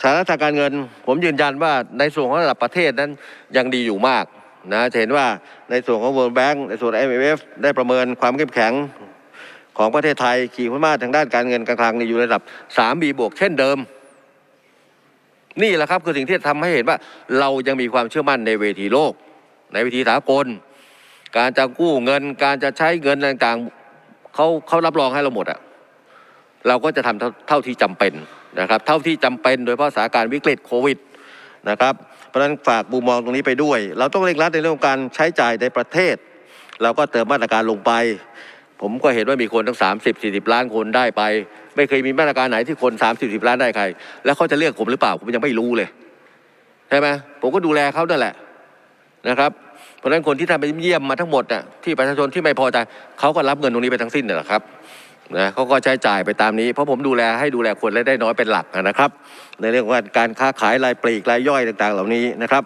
สถานะทางการเงิน ผมยืนยันว่าในส่วนของระดับประเทศนั้นยังดีอยู่มากนะจะเห็นว่าในส่วนของ World Bank ในส่วน IMF ได้ประเมินความเข้มแข็งของประเทศไทยขีดความสามารถทางด้านการเงินการคลังนี่อยู่ในระดับ 3B บวกเช่นเดิม นี่แหละครับคือสิ่งที่ทำให้เห็นว่าเรายังมีความเชื่อมั่นในเวทีโลก ในเวทีสากล การจะกู้เงิน การจะใช้เงินต่างๆเขาเขารับรองให้เราหมดอะเราก็จะทำเท่าเท่าที่จำเป็น นะครับเท่าที่จำเป็นโดยเฉพาะสถานการณ์วิกฤตโควิดนะครับเพราะฉะนั้นฝากมุมมองตรงนี้ไปด้วย เราต้องเร่งรัดในเรื่องของการใช้จ่ายในประเทศ เราก็เติมมาตรการลงไป ผมก็เห็นว่ามีคนทั้ง 30 40 ล้านคนได้ไป ไม่เคยมีมาตรการไหนที่คน 30 40 ล้านได้ใคร แล้วเขาจะเลือกผมหรือเปล่าผมยังไม่รู้เลยใช่ไหมผมก็ดูแลเขานั่นแหละนะครับ เพราะฉะนั้นคนที่ทำไปเยี่ยมมาทั้งหมดน่ะที่ประชาชนที่ไม่พอใจเขาก็รับเงินตรงนี้ไปทั้งสิ้นน่แหละครับ นะเขาก็ใช้จ่ายไปตามนี้ เพราะผมดูแลให้ดูแลคนและได้น้อยเป็นหลักนะครับ ในเรื่องของการค้าขายรายปลีกรายย่อยต่างๆ เหล่านี้นะครับ